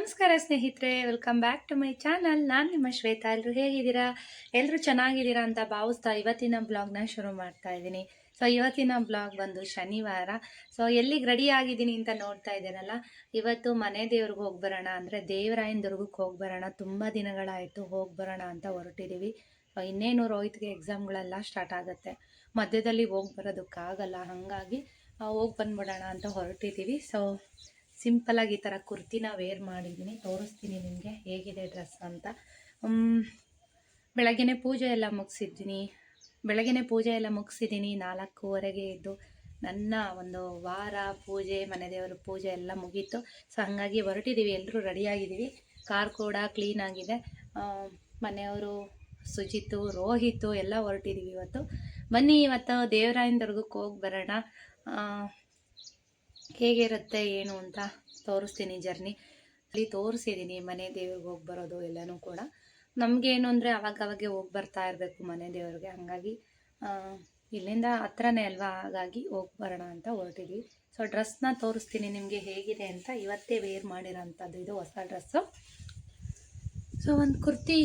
ನಮಸ್ಕಾರ ಸ್ನೇಹಿತರೆ welcome back to my channel ನಾನು ನಿಮ್ಮ ಶ್ವೇತಾ. ಎಲ್ಲರೂ ಹೇಗಿದ್ದೀರಾ? ಎಲ್ಲರೂ ಚೆನ್ನಾಗಿದ್ದೀರಾ ಅಂತ ಭಾವಿಸ್ತಾ ಇವತ್ತಿನ ಬ್ಲಾಗ್ನ ಶುರು ಮಾಡ್ತಾ ಇದ್ದೀನಿ. ಸೊ ಇವತ್ತಿನ ಬ್ಲಾಗ್ ಬಂದು ಶನಿವಾರ. ಸೊ ಎಲ್ಲಿಗೆ ರೆಡಿ ಆಗಿದ್ದೀನಿ ಅಂತ ನೋಡ್ತಾ ಇದ್ದೀನಲ್ಲ ಇವತ್ತು ಮನೆ ದೇವ್ರಿಗೆ ಹೋಗಿ ಬರೋಣ ಅಂದರೆ ದೇವರಾಯನ ದುರ್ಗಕ್ಕೆ ಹೋಗಿ ಬರೋಣ. ತುಂಬ ದಿನಗಳಾಯಿತು, ಹೋಗಿ ಅಂತ ಹೊರಟಿದ್ದೀವಿ ಸೊ ಇನ್ನೇನು ರೋಹಿತ್ಗೆ ಎಕ್ಸಾಮ್ಗಳೆಲ್ಲ ಸ್ಟಾರ್ಟ್ ಆಗುತ್ತೆ. ಮಧ್ಯದಲ್ಲಿ ಹೋಗಿ ಬರೋದಕ್ಕಾಗಲ್ಲ, ಹಾಗಾಗಿ ಹೋಗಿ ಬಂದ್ಬಿಡೋಣ ಅಂತ ಹೊರಟಿದ್ದೀವಿ ಸೊ ಸಿಂಪಲಾಗಿ ಈ ಥರ ಕುರ್ತಿನ ವೇರ್ ಮಾಡಿದ್ದೀನಿ. ತೋರಿಸ್ತೀನಿ ನಿಮಗೆ ಹೇಗಿದೆ ಡ್ರೆಸ್ ಅಂತ. ಬೆಳಗ್ಗೆ ಪೂಜೆ ಎಲ್ಲ ಮುಗಿಸಿದ್ದೀನಿ. ಬೆಳಗ್ಗೆನೇ ಪೂಜೆ ಎಲ್ಲ ಮುಗಿಸಿದ್ದೀನಿ. ನಾಲ್ಕೂವರೆಗೆ ಇದ್ದು ನನ್ನ ಒಂದು ವಾರ ಪೂಜೆ ಮನೆ ದೇವರ ಪೂಜೆ ಎಲ್ಲ ಮುಗೀತು. ಸೊ ಹಾಗಾಗಿ ಹೊರಟಿದ್ದೀವಿ ಎಲ್ಲರೂ ರೆಡಿಯಾಗಿದ್ದೀವಿ ಕಾರ್ ಕೂಡ ಕ್ಲೀನ್ ಆಗಿದೆ. ಮನೆಯವರು ಸುಜಿತು, ರೋಹಿತು ಎಲ್ಲ ಹೊರಟಿದ್ದೀವಿ ಇವತ್ತು. ಬನ್ನಿ, ಇವತ್ತು ದೇವರಾಯನ ದುರ್ಗಕ್ಕೆ ಹೋಗಿ ಬರೋಣ. ಹೇಗಿರುತ್ತೆ, ಏನು ಅಂತ ತೋರಿಸ್ತೀನಿ ಜರ್ನಿ. ಅಲ್ಲಿ ತೋರಿಸಿದ್ದೀನಿ ಮನೆ ದೇವ್ರಿಗೆ ಹೋಗಿ ಬರೋದು ಎಲ್ಲನೂ ಕೂಡ. ನಮಗೇನು ಅಂದರೆ ಅವಾಗ ಅವಾಗೆ ಹೋಗಿ ಬರ್ತಾ ಇರಬೇಕು ಮನೆ ದೇವ್ರಿಗೆ. ಹಾಗಾಗಿ ಇಲ್ಲಿಂದ ಹತ್ರನೇ ಅಲ್ವಾ? ಹಾಗಾಗಿ ಹೋಗಿ ಬರೋಣ ಅಂತ ಹೊರಟಿದ್ವಿ. ಸೊ ಡ್ರೆಸ್ನ ತೋರಿಸ್ತೀನಿ ನಿಮಗೆ ಹೇಗಿದೆ ಅಂತ. ಇವತ್ತೇ ವೇರ್ ಮಾಡಿರೋಂಥದ್ದು. ಇದು ಹೊಸ ಡ್ರೆಸ್ಸು ಸೊ ಒಂದು ಕುರ್ತಿ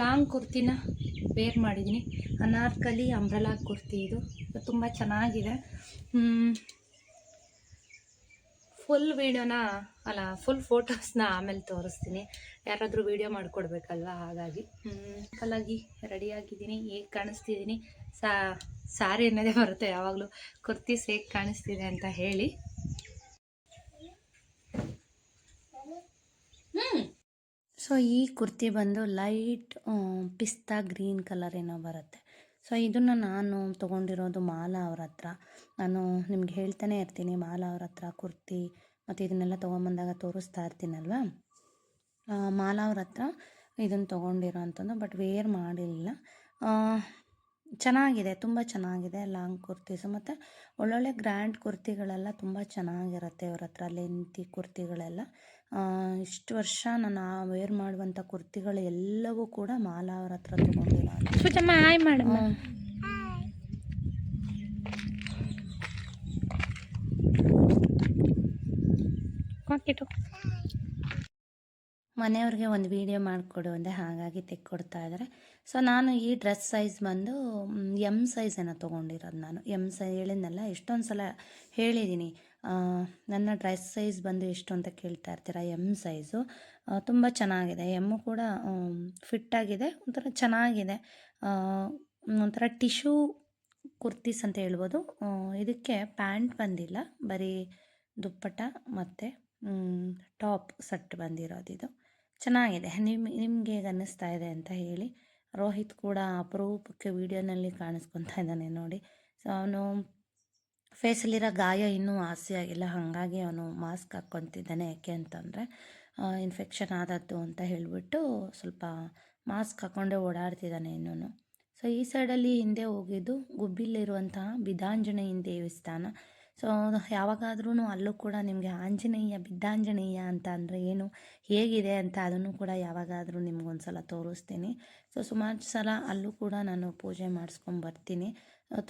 ಲಾಂಗ್ ಕುರ್ತಿನ ವೇರ್ ಮಾಡಿದ್ದೀನಿ ಅನಾರ್ಕಲಿ ಅಂಬ್ರಲಾ ಕುರ್ತಿ ಇದು. ತುಂಬ ಚೆನ್ನಾಗಿದೆ. ಫುಲ್ ವೀಡಿಯೋನ ಅಲ್ಲ ಫುಲ್ ಫೋಟೋಸ್ನ ಆಮೇಲೆ ತೋರಿಸ್ತೀನಿ. ಯಾರಾದರೂ ವೀಡಿಯೋ ಮಾಡಿಕೊಡ್ಬೇಕಲ್ವ? ಹಾಗಾಗಿ. ಕಲಾಗಿ ರೆಡಿಯಾಗಿದ್ದೀನಿ ಹೇಗೆ ಕಾಣಿಸ್ತಿದ್ದೀನಿ? ಸಾ, ಸಾರಿ ಅನ್ನೋದೇ ಬರುತ್ತೆ. ಯಾವಾಗಲೂ ಕುರ್ತೀಸ್ ಹೇಗೆ ಕಾಣಿಸ್ತಿದೆ ಅಂತ ಹೇಳಿ. ಸೊ ಈ ಕುರ್ತಿ ಬಂದು ಲೈಟ್ ಪಿಸ್ತಾ ಗ್ರೀನ್ ಕಲರ್ ಏನೋ ಬರುತ್ತೆ. ಸೊ ಇದನ್ನು ನಾನು ತೊಗೊಂಡಿರೋದು ಮಾಲಾ ಅವ್ರ ಹತ್ರ. ನಾನು ನಿಮ್ಗೆ ಹೇಳ್ತಾನೆ ಇರ್ತೀನಿ ಮಾಲಾ ಅವ್ರ ಹತ್ರ ಕುರ್ತಿ ಮತ್ತು ಇದನ್ನೆಲ್ಲ ತೊಗೊಂಬಂದಾಗ ತೋರಿಸ್ತಾ ಇರ್ತೀನಲ್ವ? ಮಾಲ ಅವ್ರ ಹತ್ರ ಇದನ್ನು ತೊಗೊಂಡಿರೋ ಅಂಥದ್ದು ಬಟ್ ವೇರ್ ಮಾಡಿಲ್ಲ. ಚೆನ್ನಾಗಿದೆ ತುಂಬ ಚೆನ್ನಾಗಿದೆ ಲಾಂಗ್ ಕುರ್ತೀಸು ಮತ್ತು ಒಳ್ಳೊಳ್ಳೆ ಗ್ರ್ಯಾಂಡ್ ಕುರ್ತಿಗಳೆಲ್ಲ ತುಂಬ ಚೆನ್ನಾಗಿರುತ್ತೆ ಅವ್ರ ಹತ್ರ ಲೆಂತಿ ಕುರ್ತಿಗಳೆಲ್ಲ. ಇಷ್ಟು ವರ್ಷ ನಾನು ಆ ವೇರ್ ಮಾಡುವಂಥ ಕುರ್ತಿಗಳು ಎಲ್ಲವೂ ಕೂಡ ಮಾಲಾ ಅವ್ರ ಹತ್ರ ತೊಗೊಂಡಿರೋ ಹಾಯ್ ಹಾಕಿಟ್ಟು ಮನೆಯವ್ರಿಗೆ ಒಂದು ವೀಡಿಯೋ ಮಾಡಿಕೊಡು ಅಂದರೆ ಹಾಗಾಗಿ ತೆಕ್ಕೊಡ್ತಾ ಇದ್ದಾರೆ ಸೊ ನಾನು ಈ ಡ್ರೆಸ್ ಸೈಜ್ ಬಂದು ಎಂ ಸೈಜನ್ನು ತೊಗೊಂಡಿರೋದು ನಾನು. ಎಂ ಸೈ ಹೇಳಿದ್ನಲ್ಲ ಎಷ್ಟೊಂದು ಸಲ ಹೇಳಿದ್ದೀನಿ ನನ್ನ ಡ್ರೆಸ್ ಸೈಜ್ ಬಂದು ಎಷ್ಟು ಅಂತ ಕೇಳ್ತಾ ಇರ್ತೀರ? ಎಂ ಸೈಜು ತುಂಬ ಚೆನ್ನಾಗಿದೆ. ಎಮ್ಮು ಕೂಡ ಫಿಟ್ಟಾಗಿದೆ ಒಂಥರ ಚೆನ್ನಾಗಿದೆ. ಒಂಥರ ಟಿಶ್ಯೂ ಕುರ್ತೀಸ್ ಅಂತ ಹೇಳ್ಬೋದು. ಇದಕ್ಕೆ ಪ್ಯಾಂಟ್ ಬಂದಿಲ್ಲ. ಬರೀ ದುಪ್ಪಟ ಮತ್ತು ಟಾಪ್ ಸೆಟ್ ಬಂದಿರೋದಿದು ಚೆನ್ನಾಗಿದೆ. ನಿಮ್ಮ ನಿಮಗೆ ಹೇಗೆ ಅನ್ನಿಸ್ತಾ ಇದೆ ಅಂತ ಹೇಳಿ ರೋಹಿತ್ ಕೂಡ ಅಪರೂಪಕ್ಕೆ ವೀಡಿಯೋನಲ್ಲಿ ಕಾಣಿಸ್ಕೊತಾ ಇದ್ದಾನೆ ನೋಡಿ. ಸೊ ಅವನು ಫೇಸಲ್ಲಿರೋ ಗಾಯ ಇನ್ನೂ ವಾಸಿ ಆಗಿಲ್ಲ. ಹಾಗಾಗಿ ಅವನು ಮಾಸ್ಕ್ ಹಾಕ್ಕೊತಿದ್ದಾನೆ. ಯಾಕೆ ಅಂತಂದರೆ ಇನ್ಫೆಕ್ಷನ್ ಆದದ್ದು ಅಂತ ಹೇಳಿಬಿಟ್ಟು ಸ್ವಲ್ಪ ಮಾಸ್ಕ್ ಹಾಕ್ಕೊಂಡೇ ಓಡಾಡ್ತಿದ್ದಾನೆ ಇನ್ನೂ ಸೊ ಈ ಸೈಡಲ್ಲಿ ಹಿಂದೆ ಹೋಗಿದ್ದು ಗುಬ್ಬಿಲಿರುವಂತಹ ಬಿದಾಂಜನೇಯ ದೇವಸ್ಥಾನ ಸೊ ಯಾವಾಗಾದ್ರೂ ಅಲ್ಲೂ ಕೂಡ ನಿಮಗೆ ಆಂಜನೇಯ, ಬಿದ್ದಾಂಜನೇಯ ಅಂತ ಅಂದರೆ ಏನು, ಹೇಗಿದೆ ಅಂತ ಅದನ್ನು ಕೂಡ ಯಾವಾಗಾದರೂ ನಿಮ್ಗೊಂದು ಸಲ ತೋರಿಸ್ತೀನಿ. ಸೊ ಸುಮಾರು ಸಲ ಅಲ್ಲೂ ಕೂಡ ನಾನು ಪೂಜೆ ಮಾಡಿಸ್ಕೊಂಡು ಬರ್ತೀನಿ.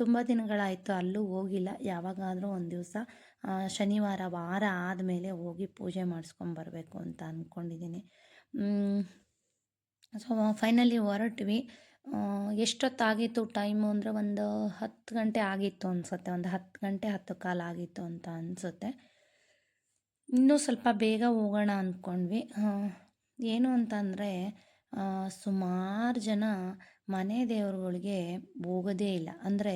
ತುಂಬ ದಿನಗಳಾಯಿತು ಅಲ್ಲೂ ಹೋಗಿಲ್ಲ. ಯಾವಾಗಾದರೂ ಒಂದು ದಿವಸ ಶನಿವಾರ, ವಾರ ಆದಮೇಲೆ ಹೋಗಿ ಪೂಜೆ ಮಾಡಿಸ್ಕೊಂಡು ಬರಬೇಕು ಅಂತ ಅಂದ್ಕೊಂಡಿದ್ದೀನಿ ಸೊ ಫೈನಲಿ ಹೊರಟ್ವಿ. ಎಷ್ಟೊತ್ತಾಗಿತ್ತು ಟೈಮು ಅಂದರೆ ಒಂದು ಹತ್ತು ಗಂಟೆ ಆಗಿತ್ತು ಅನಿಸುತ್ತೆ, ಒಂದು ಹತ್ತು ಗಂಟೆ ಹತ್ತು ಕಾಲು ಆಗಿತ್ತು ಅಂತ ಅನಿಸುತ್ತೆ. ಇನ್ನೂ ಸ್ವಲ್ಪ ಬೇಗ ಹೋಗೋಣ ಅಂದ್ಕೊಂಡ್ವಿ. ಏನು ಅಂತಂದರೆ ಸುಮಾರು ಜನ ಮನೆ ದೇವರುಗಳಿಗೆ ಹೋಗೋದೇ ಇಲ್ಲ. ಅಂದರೆ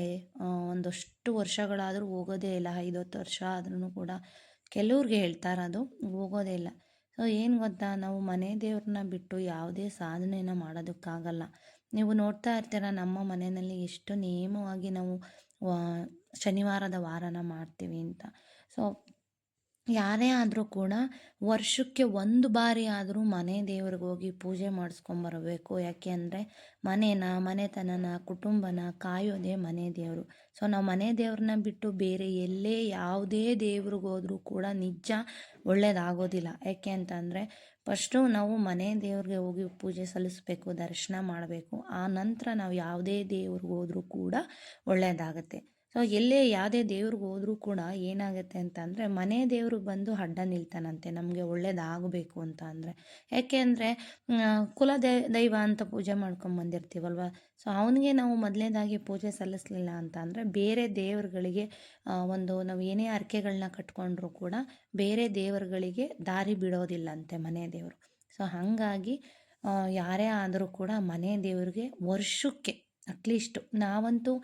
ಒಂದಷ್ಟು ವರ್ಷಗಳಾದರೂ ಹೋಗೋದೇ ಇಲ್ಲ. ಐದು ಹತ್ತು ವರ್ಷ ಆದ್ರೂ ಕೂಡ ಕೆಲವ್ರಿಗೆ ಹೇಳ್ತಾರದು ಹೋಗೋದೇ ಇಲ್ಲ. ಸೊ, ಏನು ಗೊತ್ತಾ, ನಾವು ಮನೆ ದೇವ್ರನ್ನ ಬಿಟ್ಟು ಯಾವುದೇ ಸಾಧನೆನ ಮಾಡೋದಕ್ಕಾಗಲ್ಲ. ನೀವು ನೋಡ್ತಾ ಇರ್ತೀರ ನಮ್ಮ ಮನೆಯಲ್ಲಿ ಎಷ್ಟು ನಿಯಮವಾಗಿ ನಾವು ಶನಿವಾರದ ವಾರನ ಮಾಡ್ತೀವಿ ಅಂತ. ಸೊ ಯಾರೇ ಆದರೂ ಕೂಡ ವರ್ಷಕ್ಕೆ ಒಂದು ಬಾರಿ ಆದರೂ ಮನೆ ದೇವ್ರಿಗೆ ಹೋಗಿ ಪೂಜೆ ಮಾಡಿಸ್ಕೊಂಬರಬೇಕು ಯಾಕೆ ಅಂದರೆ ಮನೇನ, ಮನೆತನನ, ಕುಟುಂಬನ ಕಾಯೋದೇ ಮನೆ ದೇವರು. ಸೊ ನಾವು ಮನೆ ದೇವ್ರನ್ನ ಬಿಟ್ಟು ಬೇರೆ ಎಲ್ಲೇ ಯಾವುದೇ ದೇವ್ರಿಗೆ ಹೋದರೂ ಕೂಡ ನಿಜ ಒಳ್ಳೇದಾಗೋದಿಲ್ಲ. ಯಾಕೆ ಅಂತಂದರೆ ಫಸ್ಟು ನಾವು ಮನೆ ದೇವ್ರಿಗೆ ಹೋಗಿ ಪೂಜೆ ಸಲ್ಲಿಸ್ಬೇಕು, ದರ್ಶನ ಮಾಡಬೇಕು. ಆ ನಂತರ ನಾವು ಯಾವುದೇ ದೇವ್ರಿಗೆ ಹೋದರೂ ಕೂಡ ಒಳ್ಳೆಯದಾಗತ್ತೆ ಸೊ ಎಲ್ಲೇ ಯಾವುದೇ ದೇವ್ರಿಗೆ ಹೋದರೂ ಕೂಡ ಏನಾಗುತ್ತೆ ಅಂತ ಅಂದರೆ ಮನೆ ದೇವರು ಬಂದು ಅಡ್ಡ ನಿಲ್ತಾನಂತೆ, ನಮಗೆ ಒಳ್ಳೇದಾಗಬೇಕು ಅಂತ ಅಂದರೆ. ಯಾಕೆ ಅಂದರೆ ಕುಲ ದೈವ ಅಂತ ಪೂಜೆ ಮಾಡ್ಕೊಂಡು ಬಂದಿರ್ತೀವಲ್ವ? ಸೊ ಅವನಿಗೆ ನಾವು ಮೊದಲನೇದಾಗಿ ಪೂಜೆ ಸಲ್ಲಿಸಲಿಲ್ಲ ಅಂತ ಅಂದರೆ ಬೇರೆ ದೇವರುಗಳಿಗೆ ಒಂದು ನಾವು ಏನೇ ಅರ್ಕೆಗಳನ್ನ ಕಟ್ಕೊಂಡ್ರೂ ಕೂಡ ಬೇರೆ ದೇವರುಗಳಿಗೆ ದಾರಿ ಬಿಡೋದಿಲ್ಲಂತೆ ಮನೆ ದೇವರು. ಸೊ ಹಾಗಾಗಿ ಯಾರೇ ಆದರೂ ಕೂಡ ಮನೆ ದೇವರಿಗೆ ವರ್ಷಕ್ಕೆ ಅಟ್ಲೀಸ್ಟು ನಾವಂತೂ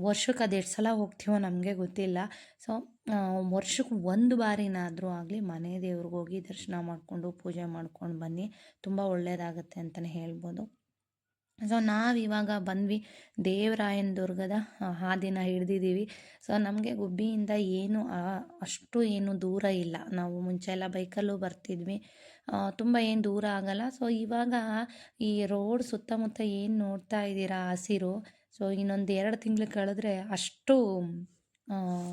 ವರ್ಷಕ್ಕೆ ಅದೆಷ್ಟು ಸಲ ಹೋಗ್ತೀವೋ ನಮಗೆ ಗೊತ್ತಿಲ್ಲ. ಸೊ ವರ್ಷಕ್ಕೆ ಒಂದು ಬಾರಿನಾದರೂ ಆಗಲಿ ಮನೆ ದೇವ್ರಿಗೆ ಹೋಗಿ ದರ್ಶನ ಮಾಡಿಕೊಂಡು ಪೂಜೆ ಮಾಡ್ಕೊಂಡು ಬನ್ನಿ. ತುಂಬ ಒಳ್ಳೆಯದಾಗತ್ತೆ ಅಂತಲೇ ಹೇಳ್ಬೋದು. ಸೊ, ನಾವಿವಾಗ ಬಂದ್ವಿ ದೇವರಾಯನ ದುರ್ಗದ ಹಾದಿನ ಹಿಡ್ದಿದ್ದೀವಿ. ಸೊ, ನಮಗೆ ಗುಬ್ಬಿಯಿಂದ ಏನು ಅಷ್ಟು ಏನು ದೂರ ಇಲ್ಲ. ನಾವು ಮುಂಚೆ ಎಲ್ಲ ಬೈಕಲ್ಲೂ ಬರ್ತಿದ್ವಿ. ತುಂಬ ಏನು ದೂರ ಆಗಲ್ಲ. ಸೊ ಇವಾಗ ಈ ರೋಡ್ ಸುತ್ತಮುತ್ತ ಏನು ನೋಡ್ತಾ ಇದ್ದೀರಾ ಹಸಿರು? ಸೊ ಇನ್ನೊಂದು ಎರಡು ತಿಂಗಳು ಕಳೆದ್ರೆ ಅಷ್ಟು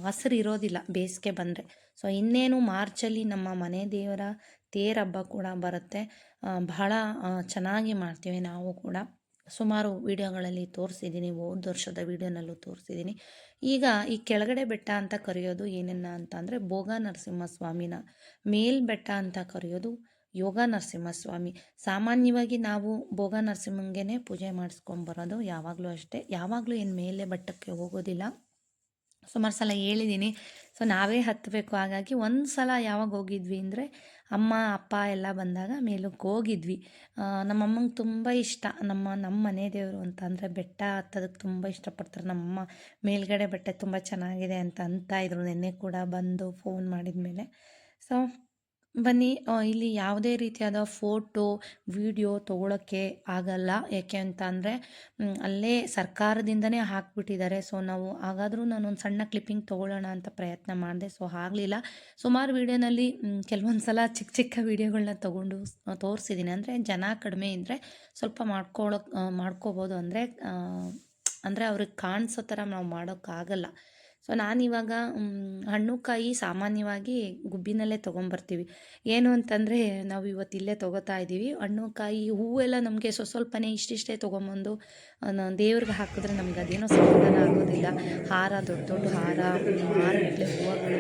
ಹಸಿರು ಇರೋದಿಲ್ಲ ಬೇಸಿಗೆ ಬಂದರೆ. ಸೊ ಇನ್ನೇನು ಮಾರ್ಚಲ್ಲಿ ನಮ್ಮ ಮನೆ ದೇವರ ತೇರಬ್ಬ ಹಬ್ಬ ಕೂಡ ಬರುತ್ತೆ. ಬಹಳ ಚೆನ್ನಾಗಿ ಮಾಡ್ತೀವಿ ನಾವು ಕೂಡ. ಸುಮಾರು ವಿಡಿಯೋಗಳಲ್ಲಿ ತೋರಿಸಿದ್ದೀನಿ, ಹೋದ ವರ್ಷದ ವಿಡಿಯೋನಲ್ಲೂ ತೋರಿಸಿದ್ದೀನಿ. ಈಗ ಈ ಕೆಳಗಡೆ ಬೆಟ್ಟ ಅಂತ ಕರೆಯೋದು ಏನನ್ನ ಅಂತ ಅಂದರೆ ಭೋಗ ನರಸಿಂಹಸ್ವಾಮಿನ ಮೇಲ್ ಬೆಟ್ಟ ಅಂತ ಕರೆಯೋದು ಯೋಗ ನರಸಿಂಹಸ್ವಾಮಿ. ಸಾಮಾನ್ಯವಾಗಿ ನಾವು ಭೋಗ ನರಸಿಂಹಂಗೆ ಪೂಜೆ ಮಾಡಿಸ್ಕೊಂಬರೋದು ಯಾವಾಗಲೂ ಅಷ್ಟೇ. ಯಾವಾಗಲೂ ಏನು ಮೇಲೆ ಬೆಟ್ಟಕ್ಕೆ ಹೋಗೋದಿಲ್ಲ. ಸುಮಾರು ಸಲ ಹೇಳಿದ್ದೀನಿ ಸೊ, ನಾವೇ ಹತ್ತಬೇಕು ಹಾಗಾಗಿ ಒಂದು ಸಲ ಯಾವಾಗ ಹೋಗಿದ್ವಿ ಅಂದರೆ ಅಮ್ಮ, ಅಪ್ಪ ಎಲ್ಲ ಬಂದಾಗ ಮೇಲಕ್ಕೆ ಹೋಗಿದ್ವಿ. ನಮ್ಮಮ್ಮಂಗೆ ತುಂಬ ಇಷ್ಟ. ನಮ್ಮ ನಮ್ಮ ಮನೆ ದೇವರು ಅಂತ ಅಂದರೆ ಬೆಟ್ಟ ಹತ್ತೋದಕ್ಕೆ ತುಂಬ ಇಷ್ಟಪಡ್ತಾರೆ. ನಮ್ಮಮ್ಮ ಮೇಲ್ಗಡೆ ಬೆಟ್ಟ ತುಂಬ ಚೆನ್ನಾಗಿದೆ ಅಂತ ಅಂತ ಇದ್ರು. ನೆನ್ನೆ ಕೂಡ ಬಂದು ಫೋನ್ ಮಾಡಿದ ಮೇಲೆ ಸೊ ಬನ್ನಿ ಇಲ್ಲಿ ಯಾವುದೇ ರೀತಿಯಾದ ಫೋಟೋ, ವಿಡಿಯೋ ತೊಗೊಳಕ್ಕೆ ಆಗಲ್ಲ. ಯಾಕೆ ಅಂತ ಅಂದರೆ ಅಲ್ಲೇ ಸರ್ಕಾರದಿಂದನೇ ಹಾಕ್ಬಿಟ್ಟಿದ್ದಾರೆ. ಸೊ, ನಾವು ಹಾಗಾದರೂ ನಾನೊಂದು ಸಣ್ಣ ಕ್ಲಿಪ್ಪಿಂಗ್ ತೊಗೊಳ್ಳೋಣ ಅಂತ ಪ್ರಯತ್ನ ಮಾಡಿದೆ. ಸೊ, ಆಗಲಿಲ್ಲ. ಸುಮಾರು ವೀಡಿಯೋನಲ್ಲಿ ಕೆಲವೊಂದು ಸಲ ಚಿಕ್ಕ ಚಿಕ್ಕ ವೀಡಿಯೋಗಳನ್ನ ತೊಗೊಂಡು ತೋರಿಸಿದ್ದೀನಿ ಅಂದರೆ, ಜನ ಕಡಿಮೆ ಇದ್ದರೆ ಸ್ವಲ್ಪ ಮಾಡ್ಕೊಳ್ಳೋ ಮಾಡ್ಕೋಬೋದು. ಅಂದರೆ ಅಂದರೆ ಅವ್ರಿಗೆ ಕಾಣಿಸೋ ಥರ ನಾವು ಮಾಡೋಕ್ಕಾಗಲ್ಲ. ಸೊ ನಾನಿವಾಗ ಹಣ್ಣು ಕಾಯಿ ಸಾಮಾನ್ಯವಾಗಿ ಗುಬ್ಬಿನಲ್ಲೇ ತೊಗೊಂಬರ್ತೀವಿ. ಏನು ಅಂತಂದರೆ, ನಾವು ಇವತ್ತು ಇಲ್ಲೇ ತೊಗೋತಾ ಇದ್ದೀವಿ ಹಣ್ಣು ಕಾಯಿ ಹೂವೆಲ್ಲ ನಮಗೆ ಸ್ವ ಸ್ವಲ್ಪನೇ ಇಷ್ಟಿಷ್ಟೇ ತೊಗೊಂಬಂದು ದೇವ್ರಿಗೆ ಹಾಕಿದ್ರೆ ನಮ್ಗೆ ಅದೇನೋ ಸಮಾಧಾನ ಆಗೋದಿಲ್ಲ. ಹಾರ, ದೊಡ್ಡ ದೊಡ್ಡ ಹಾರ ಹಾರಗಟ್ಟಲೆ ಹೂವುಗಳು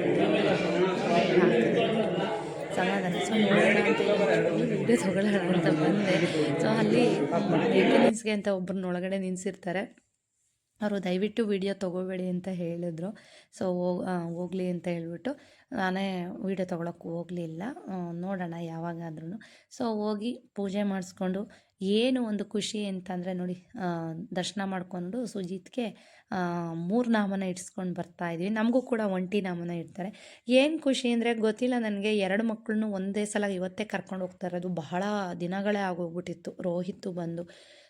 ಸಮಾಧಾನ. ಸೊ ನೋಡೋಣ ಅಂತ ತೊಗೊಳ್ಳೋಣ ಅಂತ ಬಂದೆ. ಸೊ ಅಲ್ಲಿ ಮೇಂಟೆನೆನ್ಸ್ಗೆ ಅಂತ ಒಬ್ಬರನ್ನ ಒಳಗಡೆ ನಿಲ್ಲಿಸಿರ್ತಾರೆ ಅವರು ದಯವಿಟ್ಟು ವಿಡಿಯೋ ತೊಗೋಬೇಡಿ ಅಂತ ಹೇಳಿದ್ರು. ಸೊ ಹೋಗಲಿ ಅಂತ ಹೇಳ್ಬಿಟ್ಟು ನಾನೇ ವಿಡಿಯೋ ತೊಗೊಳಕ್ಕೆ ಹೋಗಲಿಲ್ಲ. ನೋಡೋಣ ಯಾವಾಗಾದ್ರೂ ಸೊ ಹೋಗಿ ಪೂಜೆ ಮಾಡಿಸ್ಕೊಂಡು ಏನು ಒಂದು ಖುಷಿ ಅಂತಂದರೆ ನೋಡಿ ದರ್ಶನ ಮಾಡಿಕೊಂಡು ಸುಜಿತ್ಗೆ ಮೂರು ನಾಮನ ಇಡ್ಸ್ಕೊಂಡು ಬರ್ತಾ ಇದ್ವಿ. ನಮಗೂ ಕೂಡ ಒಂಟಿ ನಾಮನ ಇಡ್ತಾರೆ. ಏನು ಖುಷಿ ಅಂದರೆ ಗೊತ್ತಿಲ್ಲ ನನಗೆ ಎರಡು ಮಕ್ಕಳನ್ನು ಒಂದೇ ಸಲ ಇವತ್ತೇ ಕರ್ಕೊಂಡು ಹೋಗ್ತಾ ಇರೋದು. ಬಹಳ ದಿನಗಳೇ ಆಗೋಗ್ಬಿಟ್ಟಿತ್ತು. ರೋಹಿತ್ತು ಬಂದು.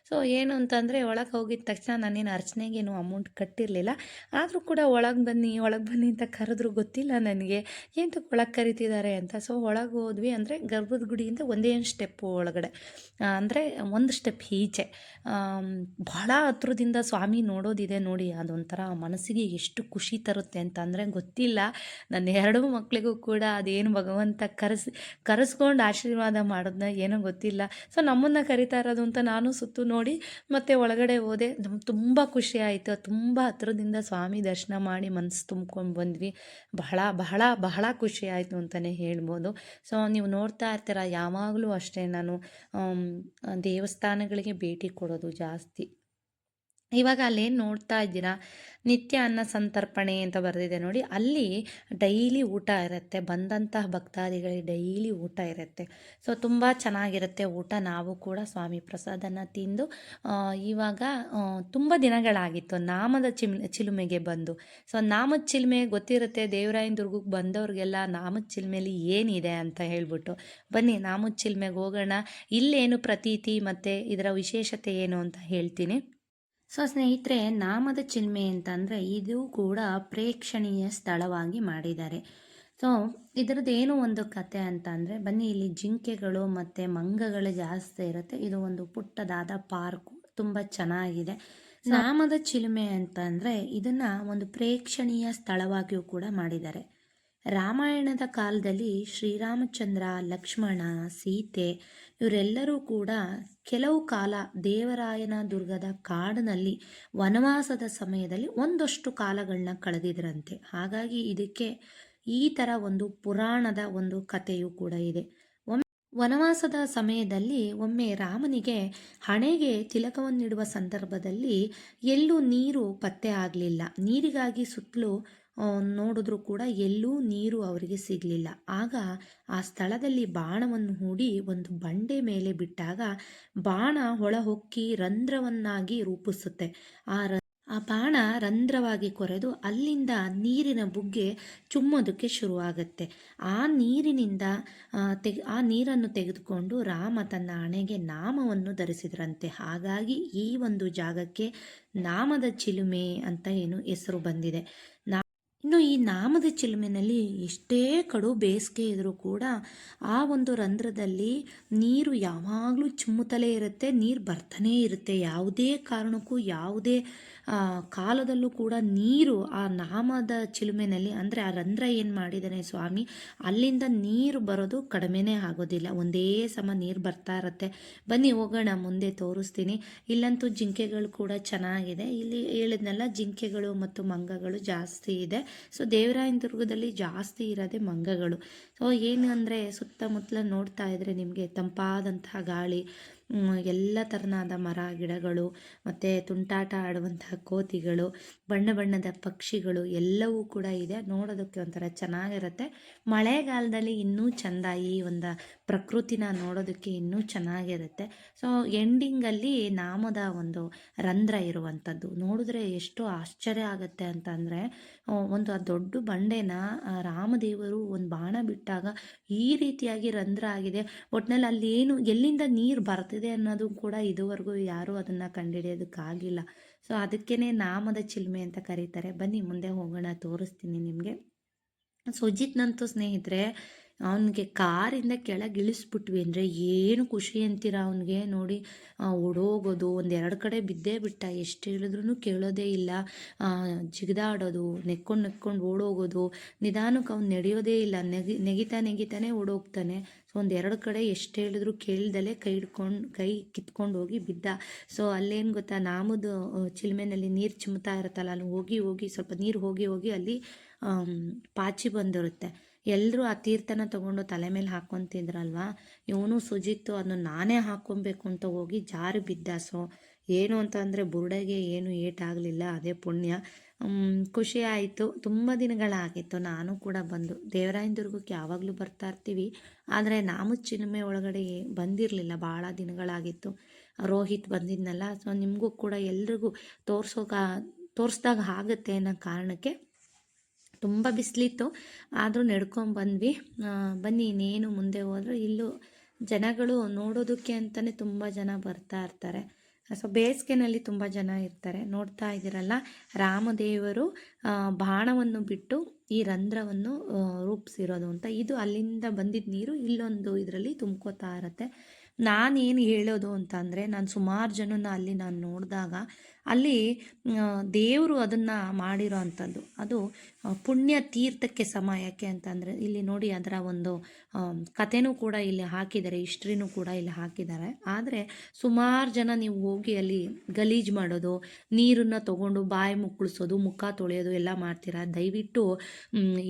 ಸೊ ಏನು ಅಂತಂದರೆ ಒಳಗೆ ಹೋಗಿದ ತಕ್ಷಣ ನಾನೇನು ಅರ್ಚನೆಗೇನು ಅಮೌಂಟ್ ಕಟ್ಟಿರಲಿಲ್ಲ. ಆದರೂ ಕೂಡ ಒಳಗೆ ಬನ್ನಿ ಒಳಗೆ ಬನ್ನಿ ಅಂತ ಕರೆದ್ರು ಗೊತ್ತಿಲ್ಲ ನನಗೆ. ಏನು ಒಳಗೆ ಕರಿತಿದ್ದಾರೆ ಅಂತ. ಸೊ ಒಳಗೆ ಹೋದ್ವಿ ಅಂದರೆ ಗರ್ಭದ ಗುಡಿಯಿಂದ ಒಂದೇ ಒಂದು ಸ್ಟೆಪ್ಪು ಒಳಗಡೆ. ಅಂದರೆ ಒಂದು ಸ್ಟೆಪ್ ಈಚೆ. ಬಹಳ ಹತ್ರದಿಂದ ಸ್ವಾಮಿ ನೋಡೋದಿದೆ ನೋಡಿ. ಅದೊಂಥರ ಮನಸ್ಸಿಗೆ ಎಷ್ಟು ಖುಷಿ ತರುತ್ತೆ ಅಂತ ಅಂದರೆ ಗೊತ್ತಿಲ್ಲ. ನನ್ನ ಎರಡೂ ಮಕ್ಕಳಿಗೂ ಕೂಡ ಅದೇನು ಭಗವಂತ ಕರೆಸಿ, ಕರೆಸ್ಕೊಂಡು ಆಶೀರ್ವಾದ ಮಾಡೋದನ್ನ ಏನೋ ಗೊತ್ತಿಲ್ಲ. ಸೊ ನಮ್ಮನ್ನು ಕರಿತಾ ಇರೋದು ಅಂತ ನಾನು ಸುತ್ತು ನೋಡಿ ಮತ್ತೆ ಒಳಗಡೆ ಹೋದೆ. ನಮ್ಗೆ ತುಂಬ ಖುಷಿ ಆಯಿತು. ತುಂಬ ಹತ್ರದಿಂದ ಸ್ವಾಮಿ ದರ್ಶನ ಮಾಡಿ ಮನಸ್ಸು ತುಂಬ್ಕೊಂಡು ಬಂದ್ವಿ. ಬಹಳ ಬಹಳ ಬಹಳ ಖುಷಿ ಆಯಿತು ಅಂತಲೇ ಹೇಳ್ಬೋದು. ಸೊ, ನೀವು ನೋಡ್ತಾ ಇರ್ತೀರ, ಯಾವಾಗಲೂ ಅಷ್ಟೇ ನಾನು ದೇವಸ್ಥಾನಗಳಿಗೆ ಭೇಟಿ ಕೊಡೋದು ಜಾಸ್ತಿ. ಇವಾಗ ಅಲ್ಲೇನು ನೋಡ್ತಾ ಇದ್ದೀರಾ? ನಿತ್ಯ ಅನ್ನ ಸಂತರ್ಪಣೆ ಅಂತ ಬರೆದಿದೆ ನೋಡಿ. ಅಲ್ಲಿ ಡೈಲಿ ಊಟ ಇರುತ್ತೆ. ಬಂದಂತಹ ಭಕ್ತಾದಿಗಳಿಗೆ ಡೈಲಿ ಊಟ ಇರುತ್ತೆ. ಸೊ, ತುಂಬ ಚೆನ್ನಾಗಿರುತ್ತೆ ಊಟ. ನಾವು ಕೂಡ ಸ್ವಾಮಿ ಪ್ರಸಾದನ ತಿಂದು ಇವಾಗ ತುಂಬ ದಿನಗಳಾಗಿತ್ತು. ನಾಮದ ಚಿಮ್, ಚಿಲುಮೆಗೆ ಬಂದು. ಸೊ, ನಾಮದ ಚಿಲುಮೆ ಗೊತ್ತಿರುತ್ತೆ? ದೇವರಾಯನ ದುರ್ಗಕ್ಕೆ ಬಂದವ್ರಿಗೆಲ್ಲ ನಾಮದ ಚಿಲುಮೆಲಿ ಏನಿದೆ ಅಂತ ಹೇಳ್ಬಿಟ್ಟು. ಬನ್ನಿ, ನಾಮದ ಚಿಲುಮೆಗೆ ಹೋಗೋಣ. ಇಲ್ಲೇನು ಪ್ರತೀತಿ ಮತ್ತು ಇದರ ವಿಶೇಷತೆ ಏನು ಅಂತ ಹೇಳ್ತೀನಿ. ಸೊ ಸ್ನೇಹಿತರೆ ನಾಮದ ಚಿಲ್ಮೆ ಅಂತಂದರೆ ಇದು ಕೂಡ ಪ್ರೇಕ್ಷಣೀಯ ಸ್ಥಳವಾಗಿ ಮಾಡಿದ್ದಾರೆ. ಸೊ ಇದರದ್ದು ಏನು ಒಂದು ಕತೆ ಅಂತ ಅಂದರೆ ಬನ್ನಿ ಇಲ್ಲಿ ಜಿಂಕೆಗಳು ಮತ್ತು ಮಂಗಗಳು ಜಾಸ್ತಿ ಇರುತ್ತೆ. ಇದು ಒಂದು ಪುಟ್ಟದಾದ ಪಾರ್ಕು ತುಂಬ ಚೆನ್ನಾಗಿದೆ. ನಾಮದ ಚಿಲುಮೆ ಅಂತಂದರೆ ಇದನ್ನು ಒಂದು ಪ್ರೇಕ್ಷಣೀಯ ಸ್ಥಳವಾಗಿಯೂ ಕೂಡ ಮಾಡಿದ್ದಾರೆ. ರಾಮಾಯಣದ ಕಾಲದಲ್ಲಿ ಶ್ರೀರಾಮಚಂದ್ರ ಲಕ್ಷ್ಮಣ ಸೀತೆ ಇವರೆಲ್ಲರೂ ಕೂಡ ಕೆಲವು ಕಾಲ ದೇವರಾಯನ ದುರ್ಗದ ಕಾಡಿನಲ್ಲಿ ವನವಾಸದ ಸಮಯದಲ್ಲಿ ಒಂದಷ್ಟು ಕಾಲಗಳನ್ನ ಕಳೆದಿದ್ರಂತೆ. ಹಾಗಾಗಿ ಇದಕ್ಕೆ ಈ ಥರ ಒಂದು ಪುರಾಣದ ಒಂದು ಕಥೆಯೂ ಕೂಡ ಇದೆ. ವನವಾಸದ ಸಮಯದಲ್ಲಿ ಒಮ್ಮೆ ರಾಮನಿಗೆ ಹಣೆಗೆ ತಿಲಕವನ್ನಿಡುವ ಸಂದರ್ಭದಲ್ಲಿ ಎಲ್ಲೂ ನೀರು ಪತ್ತೆ ಆಗಲಿಲ್ಲ. ನೀರಿಗಾಗಿ ಸುತ್ತಲೂ ನೋಡಿದ್ರೂ ಕೂಡ ಎಲ್ಲೂ ನೀರು ಅವರಿಗೆ ಸಿಗಲಿಲ್ಲ. ಆಗ ಆ ಸ್ಥಳದಲ್ಲಿ ಬಾಣವನ್ನು ಹೂಡಿ ಒಂದು ಬಂಡೆ ಮೇಲೆ ಬಿಟ್ಟಾಗ ಬಾಣ ಹೊಳಹೊಕ್ಕಿ ರಂಧ್ರವನ್ನಾಗಿ ರೂಪಿಸುತ್ತೆ. ಆ ಆ ಬಾಣ ರಂಧ್ರವಾಗಿ ಕೊರೆದು ಅಲ್ಲಿಂದ ನೀರಿನ ಬುಗ್ಗೆ ಚುಮ್ಮೋದಕ್ಕೆ ಶುರುವಾಗುತ್ತೆ. ಆ ನೀರಿನಿಂದ ತೆಗೆ ಆ ನೀರನ್ನು ತೆಗೆದುಕೊಂಡು ರಾಮ ತನ್ನ ಹಣೆಗೆ ನಾಮವನ್ನು ಧರಿಸಿದ್ರಂತೆ. ಹಾಗಾಗಿ ಈ ಒಂದು ಜಾಗಕ್ಕೆ ನಾಮದ ಚಿಲುಮೆ ಅಂತ ಏನು ಹೆಸರು ಬಂದಿದೆ. ಇನ್ನು ಈ ನಾಮದ ಚಿಲುಮೆನಲ್ಲಿ ಎಷ್ಟೇ ಕಡು ಬೇಸಿಗೆ ಇದ್ದರೂ ಕೂಡ ಆ ಒಂದು ರಂಧ್ರದಲ್ಲಿ ನೀರು ಯಾವಾಗಲೂ ಚುಮ್ಮುತ್ತಲೇ ಇರುತ್ತೆ, ನೀರು ಬರ್ತಾನೇ ಇರುತ್ತೆ. ಯಾವುದೇ ಕಾರಣಕ್ಕೂ ಯಾವುದೇ ಕಾಲದಲ್ಲೂ ಕೂಡ ನೀರು ಆ ನಾಮದ ಚಿಲುಮೆನಲ್ಲಿ ಅಂದರೆ ಆ ರಂಧ್ರ ಏನು ಮಾಡಿದ್ದಾನೆ ಸ್ವಾಮಿ? ಅಲ್ಲಿಂದ ನೀರು ಬರೋದು ಕಡಿಮೆನೇ ಆಗೋದಿಲ್ಲ. ಒಂದೇ ಸಮ ನೀರು ಬರ್ತಾ ಇರುತ್ತೆ. ಬನ್ನಿ, ಹೋಗೋಣ, ಮುಂದೆ ತೋರಿಸ್ತೀನಿ. ಇಲ್ಲಂತೂ ಜಿಂಕೆಗಳು ಕೂಡ ಚೆನ್ನಾಗಿದೆ. ಇಲ್ಲಿ ಹೇಳಿದ್ನಲ್ಲ, ಜಿಂಕೆಗಳು ಮತ್ತು ಮಂಗಗಳು ಜಾಸ್ತಿ ಇದೆ. ಸೊ ದೇವರಾಯನ ದುರ್ಗದಲ್ಲಿ ಜಾಸ್ತಿ ಇರೋದೇ ಮಂಗಗಳು. ಸೊ ಏನು ಅಂದರೆ ಸುತ್ತಮುತ್ತಲ ನೋಡ್ತಾ ಇದ್ರೆ ನಿಮಗೆ ತಂಪಾದಂತಹ ಗಾಳಿ ಎಲ್ಲ ತರನಾದ ಮರ, ಗಿಡಗಳು ಮತ್ತು ತುಂಟಾಟ ಆಡುವಂತಹ ಕೋತಿಗಳು, ಬಣ್ಣ ಬಣ್ಣದ ಪಕ್ಷಿಗಳು ಎಲ್ಲವೂ ಕೂಡ ಇದೆ. ನೋಡೋದಕ್ಕೆ ಒಂಥರ ಚೆನ್ನಾಗಿರುತ್ತೆ. ಮಳೆಗಾಲದಲ್ಲಿ ಇನ್ನೂ ಚೆಂದ ಈ ಒಂದು ಪ್ರಕೃತಿನ ನೋಡೋದಕ್ಕೆ ಇನ್ನೂ ಚೆನ್ನಾಗಿರುತ್ತೆ. ಸೊ ಎಂಡಿಂಗಲ್ಲಿ ನಾಮದ ಒಂದು ರಂಧ್ರ ಇರುವಂಥದ್ದು. ನೋಡಿದ್ರೆ ಎಷ್ಟು ಆಶ್ಚರ್ಯ ಆಗುತ್ತೆ ಅಂತಂದರೆ ಒಂದು ಆ ದೊಡ್ಡ ಬಂಡೆನ ರಾಮದೇವರು ಒಂದು ಬಾಣ ಬಿಟ್ಟಾಗ ಈ ರೀತಿಯಾಗಿ ರಂಧ್ರ ಆಗಿದೆ. ಒಟ್ನಲ್ಲಿ ಅಲ್ಲಿ ಏನು, ಎಲ್ಲಿಂದ ನೀರು ಬರ್ತಿದೆ ಅನ್ನೋದು ಕೂಡ ಇದುವರೆಗೂ ಯಾರೂ ಅದನ್ನು ಕಂಡುಹಿಡಿಯೋದಕ್ಕಾಗಿಲ್ಲ. ಸೊ ಅದಕ್ಕೇ ನಾಮದ ಚಿಲ್ಮೆ ಅಂತ ಕರೀತಾರೆ. ಬನ್ನಿ, ಮುಂದೆ ಹೋಗೋಣ, ತೋರಿಸ್ತೀನಿ ನಿಮಗೆ. ಸುಜಿತ್ನಂತೂ ಸ್ನೇಹಿತರೆ ಅವನಿಗೆ ಕಾರಿಂದ ಕೆಳಗೆ ಇಳಿಸ್ಬಿಟ್ವಿ ಅಂದರೆ ಏನು ಖುಷಿ ಅಂತೀರ ಅವನಿಗೆ? ನೋಡಿ ಓಡೋಗೋದು, ಒಂದೆರಡು ಕಡೆ ಬಿದ್ದೇ ಬಿಟ್ಟ. ಎಷ್ಟು ಹೇಳಿದ್ರೂ ಕೇಳೋದೇ ಇಲ್ಲ. ಜಿಗಿದಾಡೋದು, ನೆಕ್ಕೊಂಡು ನೆಕ್ಕೊಂಡು ಓಡೋಗೋದು. ನಿಧಾನಕ್ಕೆ ಅವ್ನು ನಡೆಯೋದೇ ಇಲ್ಲ. ನೆಗಿ, ನೆಗಿತಾ ನೆಗಿತಾನೆ ಓಡೋಗ್ತಾನೆ. ಸೊ, ಒಂದೆರಡು ಕಡೆ ಎಷ್ಟು ಹೇಳಿದ್ರು ಕೇಳ್ದಲೆ ಕೈ ಹಿಡ್ಕೊಂಡು, ಕೈ ಕಿತ್ಕೊಂಡು ಹೋಗಿ ಬಿದ್ದ. ಸೊ, ಅಲ್ಲೇನು ಗೊತ್ತಾ, ನಾಮದು ಚಿಲ್ಮೆನಲ್ಲಿ ನೀರು ಚಿಮ್ತಾ ಇರುತ್ತಲ್ಲ, ಅಲ್ಲಿ ಹೋಗಿ ಹೋಗಿ ಸ್ವಲ್ಪ ನೀರು ಹೋಗಿ ಹೋಗಿ ಅಲ್ಲಿ ಪಾಚಿ ಬಂದಿರುತ್ತೆ. ಎಲ್ಲರೂ ಆ ತೀರ್ಥನ ತಗೊಂಡು ತಲೆ ಮೇಲೆ ಹಾಕ್ಕೊಂತಿದ್ರಲ್ವಾ ಇವನು ಸುಜಿತ್ತು, ಅದನ್ನು ನಾನೇ ಹಾಕ್ಕೊಬೇಕು ಅಂತ ಹೋಗಿ ಜಾರು ಬಿದ್ದ ಸೊ ಏನು ಅಂತ ಅಂದರೆ ಬುರುಡೆಗೆ ಏನು ಏಟಾಗಲಿಲ್ಲ, ಅದೇ ಪುಣ್ಯ. ಖುಷಿ ಆಯಿತು. ತುಂಬ ದಿನಗಳಾಗಿತ್ತು. ನಾನು ಕೂಡ ಬಂದು. ದೇವರಾಯನ ದುರ್ಗಕ್ಕೆ ಯಾವಾಗಲೂ ಬರ್ತಾ ಇರ್ತೀವಿ. ಆದರೆ ನಾಮು ಚಿನ್ಮೆ ಒಳಗಡೆ ಬಂದಿರಲಿಲ್ಲ. ಭಾಳ ದಿನಗಳಾಗಿತ್ತು. ರೋಹಿತ್ ಬಂದಿದ್ನಲ್ಲ. ಸೊ, ನಿಮಗೂ ಕೂಡ ಎಲ್ರಿಗೂ ತೋರಿಸೋಕ ತೋರಿಸ್ದಾಗ ಆಗುತ್ತೆ ಅನ್ನೋ ಕಾರಣಕ್ಕೆ ತುಂಬ ಬಿಸಿಲಿತ್ತು. ಆದರೂ ನಡ್ಕೊಂಡು ಬಂದ್ವಿ. ಬನ್ನಿ, ಇನ್ನೇನು ಮುಂದೆ ಹೋದ್ರೆ. ಇಲ್ಲೂ ಜನಗಳು ನೋಡೋದಕ್ಕೆ ಅಂತಲೇ ತುಂಬ ಜನ ಬರ್ತಾ ಇರ್ತಾರೆ. ಸೊ, ಬೇಸಿಗೆನಲ್ಲಿ ತುಂಬ ಜನ ಇರ್ತಾರೆ. ನೋಡ್ತಾ ಇದ್ದೀರಲ್ಲ, ರಾಮದೇವರು ಬಾಣವನ್ನು ಬಿಟ್ಟು ಈ ರಂಧ್ರವನ್ನು ರೂಪಿಸಿರೋದು ಅಂತ. ಇದು ಅಲ್ಲಿಂದ ಬಂದಿದ್ದ ನೀರು, ಇಲ್ಲೊಂದು ಇದರಲ್ಲಿ ತುಂಬ್ಕೋತಾ ಇರುತ್ತೆ. ನಾನೇನು ಹೇಳೋದು ಅಂತಂದರೆ ನಾನು ಸುಮಾರು ಜನನ ಅಲ್ಲಿ ನಾನು ನೋಡಿದಾಗ ಅಲ್ಲಿ ದೇವರು ಅದನ್ನು ಮಾಡಿರೋ ಅಂಥದ್ದು ಅದು ಪುಣ್ಯ ತೀರ್ಥಕ್ಕೆ ಸಮ ಯಾಕೆ ಅಂತಂದರೆ ಇಲ್ಲಿ ನೋಡಿ ಅದರ ಒಂದು ಕಥೆನೂ ಕೂಡ ಇಲ್ಲಿ ಹಾಕಿದ್ದಾರೆ, ಹಿಸ್ಟ್ರಿನೂ ಕೂಡ ಇಲ್ಲಿ ಹಾಕಿದ್ದಾರೆ. ಆದರೆ ಸುಮಾರು ಜನ ನೀವು ಹೋಗಿ ಅಲ್ಲಿ ಗಲೀಜು ಮಾಡೋದು, ನೀರನ್ನು ತಗೊಂಡು ಬಾಯಿ ಮುಕ್ಕಳಿಸೋದು, ಮುಖ ತೊಳೆಯೋದು ಎಲ್ಲ ಮಾಡ್ತೀರಾ? ದಯವಿಟ್ಟು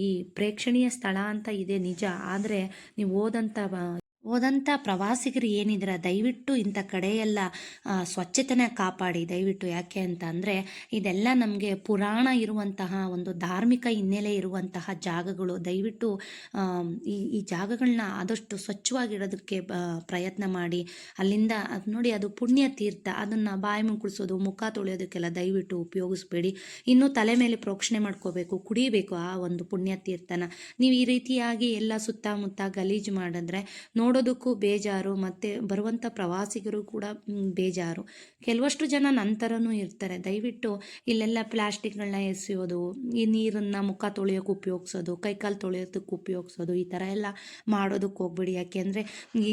ಈ ಪ್ರೇಕ್ಷಣೀಯ ಸ್ಥಳ ಅಂತ ಇದೆ ನಿಜ. ಆದರೆ ನೀವು ಹೋದಂಥ ಹೋದಂಥ ಪ್ರವಾಸಿಗರು ಏನಿದ್ರೆ, ದಯವಿಟ್ಟು ಇಂಥ ಕಡೆಯೆಲ್ಲ ಸ್ವಚ್ಛತೆನೇ ಕಾಪಾಡಿ, ದಯವಿಟ್ಟು. ಯಾಕೆ ಅಂತ ಅಂದರೆ ಇದೆಲ್ಲ ನಮಗೆ ಪುರಾಣ ಇರುವಂತಹ ಒಂದು ಧಾರ್ಮಿಕ ಹಿನ್ನೆಲೆ ಇರುವಂತಹ ಜಾಗಗಳು. ದಯವಿಟ್ಟು ಈ ಈ ಜಾಗಗಳನ್ನ ಆದಷ್ಟು ಸ್ವಚ್ಛವಾಗಿಡೋದಕ್ಕೆ ಪ್ರಯತ್ನ ಮಾಡಿ. ಅಲ್ಲಿಂದ, ಅದು ನೋಡಿ, ಅದು ಪುಣ್ಯ ತೀರ್ಥ. ಅದನ್ನು ಬಾಯಿ ಮುಕ್ಕಳಿಸೋದು ಮುಖ ತೊಳೆಯೋದಕ್ಕೆಲ್ಲ ದಯವಿಟ್ಟು ಉಪಯೋಗಿಸ್ಬೇಡಿ. ಇನ್ನೂ ತಲೆ ಮೇಲೆ ಪ್ರೋಕ್ಷಣೆ ಮಾಡ್ಕೋಬೇಕು, ಕುಡಿಬೇಕು ಆ ಒಂದು ಪುಣ್ಯ ತೀರ್ಥನ. ನೀವು ಈ ರೀತಿಯಾಗಿ ಎಲ್ಲ ಸುತ್ತಮುತ್ತ ಗಲೀಜು ಮಾಡಿದ್ರೆ ನೋಡೋ ನೋಡೋದಕ್ಕೂ ಬೇಜಾರು, ಮತ್ತು ಬರುವಂಥ ಪ್ರವಾಸಿಗರು ಕೂಡ ಬೇಜಾರು. ಕೆಲವಷ್ಟು ಜನ ನಂತರನೂ ಇರ್ತಾರೆ. ದಯವಿಟ್ಟು ಇಲ್ಲೆಲ್ಲ ಪ್ಲ್ಯಾಸ್ಟಿಕ್ಗಳನ್ನ ಎಸೆಯೋದು, ಈ ನೀರನ್ನು ಮುಖ ತೊಳೆಯೋಕೆ ಉಪಯೋಗಿಸೋದು, ಕೈಕಾಲು ತೊಳೆಯೋದಕ್ಕೆ ಉಪಯೋಗಿಸೋದು, ಈ ಥರ ಎಲ್ಲ ಮಾಡೋದಕ್ಕೆ ಹೋಗ್ಬಿಡಿ. ಯಾಕೆಂದರೆ ಈ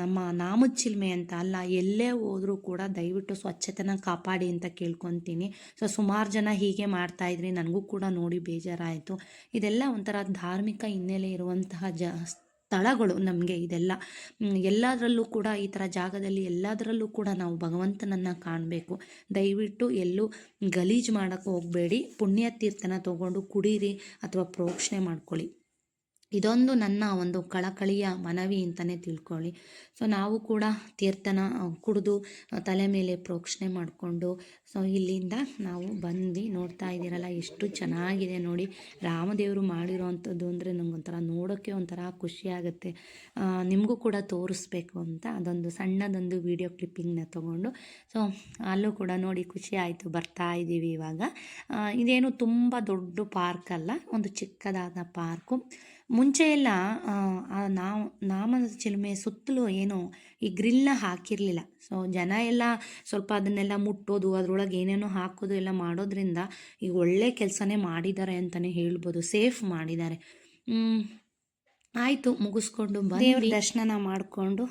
ನಮ್ಮ ನಾಮಚಿಲ್ಮೆ ಅಂತ ಅಲ್ಲ, ಎಲ್ಲೇ ಹೋದರೂ ಕೂಡ ದಯವಿಟ್ಟು ಸ್ವಚ್ಛತೆನ ಕಾಪಾಡಿ ಅಂತ ಕೇಳ್ಕೊತೀನಿ. ಸೊ, ಸುಮಾರು ಜನ ಹೀಗೆ ಮಾಡ್ತಾ ಇದ್ರಿ, ನನಗೂ ಕೂಡ ನೋಡಿ ಬೇಜಾರಾಯಿತು. ಇದೆಲ್ಲ ಒಂಥರ ಧಾರ್ಮಿಕ ಹಿನ್ನೆಲೆ ಇರುವಂತಹ ಜ ಸ್ಥಳಗಳು ನಮಗೆ ಇದೆಲ್ಲ. ಎಲ್ಲದರಲ್ಲೂ ಕೂಡ ಈ ಥರ ಜಾಗದಲ್ಲಿ ಎಲ್ಲದರಲ್ಲೂ ಕೂಡ ನಾವು ಭಗವಂತನನ್ನು ಕಾಣಬೇಕು. ದಯವಿಟ್ಟು ಎಲ್ಲೂ ಗಲೀಜು ಮಾಡೋಕ್ಕೆ ಹೋಗಬೇಡಿ. ಪುಣ್ಯ ತೀರ್ಥನ ತೊಗೊಂಡು ಕುಡೀರಿ ಅಥವಾ ಪ್ರೋಕ್ಷಣೆ ಮಾಡ್ಕೊಳ್ಳಿ. ಇದೊಂದು ನನ್ನ ಒಂದು ಕಳಕಳಿಯ ಮನವಿ ಅಂತಲೇ ತಿಳ್ಕೊಳ್ಳಿ. ಸೊ ನಾವು ಕೂಡ ತೀರ್ಥನ ಕುಡಿದು ತಲೆ ಮೇಲೆ ಪ್ರೋಕ್ಷಣೆ ಮಾಡಿಕೊಂಡು ಸೊ ಇಲ್ಲಿಂದ ನಾವು ಬಂದ್ವಿ. ನೋಡ್ತಾ ಇದ್ದೀರಲ್ಲ ಎಷ್ಟು ಚೆನ್ನಾಗಿದೆ ನೋಡಿ. ರಾಮದೇವರು ಮಾಡಿರೋ ಅಂಥದ್ದು ಅಂದರೆ ಒಂಥರ ನೋಡೋಕ್ಕೆ ಒಂಥರ ಖುಷಿ ಆಗುತ್ತೆ. ಆ, ನಿಮಗೂ ಕೂಡ ತೋರಿಸ್ಬೇಕು ಅಂತ ಅದೊಂದು ಸಣ್ಣದೊಂದು ವಿಡಿಯೋ ಕ್ಲಿಪ್ಪಿಂಗ್ನ ತೊಗೊಂಡು. ಸೊ ಅಲ್ಲೂ ಕೂಡ ನೋಡಿ ಖುಷಿ ಆಯಿತು. ಬರ್ತಾ ಇದ್ದೀವಿ ಇವಾಗ. ಇದೇನು ತುಂಬ ದೊಡ್ಡ ಪಾರ್ಕ್ ಅಲ್ಲ ಒಂದು ಚಿಕ್ಕದಾದ ಪಾರ್ಕು. ಮುಂಚೆ ಎಲ್ಲ ಆ, ಆ ನಾವು ನಾಮದ ಚಿಲುಮೆ ಸುತ್ತಲೂ ಏನು ಈ ಗ್ರಿಲ್ನ ಹಾಕಿರಲಿಲ್ಲ. ಸೊ ಜನ ಎಲ್ಲ ಸ್ವಲ್ಪ ಅದನ್ನೆಲ್ಲ ಮುಟ್ಟೋದು ಅದರೊಳಗೆ ಏನೇನೋ ಹಾಕೋದು ಎಲ್ಲ ಮಾಡೋದ್ರಿಂದ ಈಗ ಒಳ್ಳೆ ಕೆಲಸನೇ ಮಾಡಿದ್ದಾರೆ ಅಂತಲೇ ಹೇಳ್ಬೋದು. ಸೇಫ್ ಮಾಡಿದ್ದಾರೆ. ಆಯಿತು ಮುಗಿಸ್ಕೊಂಡು ದೇವ್ರ ದರ್ಶನ ಮಾಡಿಕೊಂಡು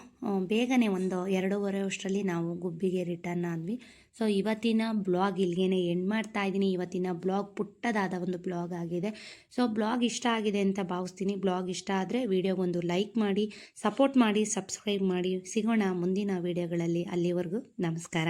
ಬೇಗನೆ ಒಂದು ಎರಡೂವರೆ ಅಷ್ಟರಲ್ಲಿ ನಾವು ಗುಬ್ಬಿಗೆ ರಿಟರ್ನ್ ಆದ್ವಿ. ಸೊ ಇವತ್ತಿನ ಬ್ಲಾಗ್ ಇಲ್ಲಿಗೆ ಎಂಡ್ ಮಾಡ್ತಾ ಇದ್ದೀನಿ. ಇವತ್ತಿನ ಬ್ಲಾಗ್ ಪುಟ್ಟದಾದ ಒಂದು ಬ್ಲಾಗ್ ಆಗಿದೆ. ಸೊ ಬ್ಲಾಗ್ ಇಷ್ಟ ಆಗಿದೆ ಅಂತ ಭಾವಿಸ್ತೀನಿ. ಬ್ಲಾಗ್ ಇಷ್ಟ ಆದರೆ ವಿಡಿಯೋಗೊಂದು ಲೈಕ್ ಮಾಡಿ ಸಪೋರ್ಟ್ ಮಾಡಿ ಸಬ್ಸ್ಕ್ರೈಬ್ ಮಾಡಿ. ಸಿಗೋಣ ಮುಂದಿನ ವಿಡಿಯೋಗಳಲ್ಲಿ ಅಲ್ಲಿವರೆಗೂ ನಮಸ್ಕಾರ.